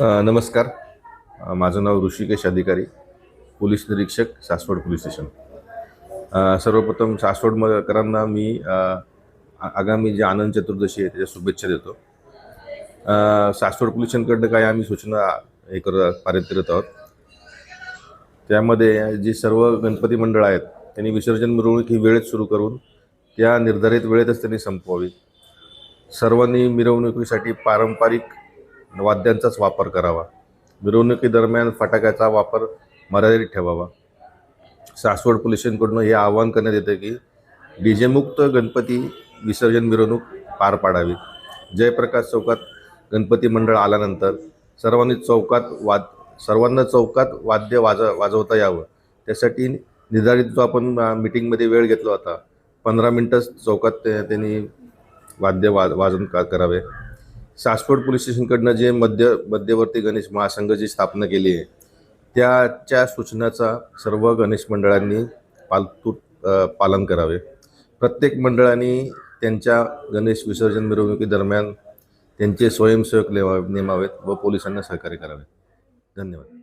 नमस्कार. माझं नाव ऋषिकेश अधिकारी पोलीस निरीक्षक सासवड पोलीस स्टेशन. सर्वप्रथम सासवड मकरांना मी आगामी जे आनंद चतुर्दशी आहे त्याच्या शुभेच्छा देतो. सासवड पोलिसांकडनं काही आम्ही सूचना हे करत पारित करत आहोत. त्यामध्ये जी सर्व गणपती मंडळ आहेत त्यांनी विसर्जन मिरवणूक ही वेळेत सुरू करून त्या निर्धारित वेळेतच त्यांनी संपवावी. सर्वांनी मिरवणुकीसाठी पारंपरिक वाद्यांचाच वापर करावा. मिरवणुकीदरम्यान फटाक्याचा वापर मर्यादित ठेवावा. सासवड पोलिसांकडून हे आवाहन करण्यात येतं की डी जेमुक्त गणपती विसर्जन मिरवणूक पार पाडावी. जयप्रकाश चौकात गणपती मंडळ आल्यानंतर सर्वांनी चौकात वाद सर्वांना चौकात वाद्य वाज वाजवता यावं. त्यासाठी निर्धारित जो आपण मिटिंगमध्ये मीटिंगमध्ये वेळ घेतला होता पंधरा मिनटंच चौकात ते- त्यांनी वाद्य वा वाजन का करावे. सासवड पोलीस स्टेशनकडनं जे मध्य मध्यवर्ती गणेश महासंघाची स्थापना केली आहे त्याच्या सूचनाचा सर्व गणेश मंडळांनी पालतू पालन करावे. प्रत्येक मंडळांनी त्यांच्या गणेश विसर्जन मिरवणुकीदरम्यान त्यांचे स्वयंसेवक नेमा नेमावेत व पोलिसांना सहकार्य करावे. धन्यवाद.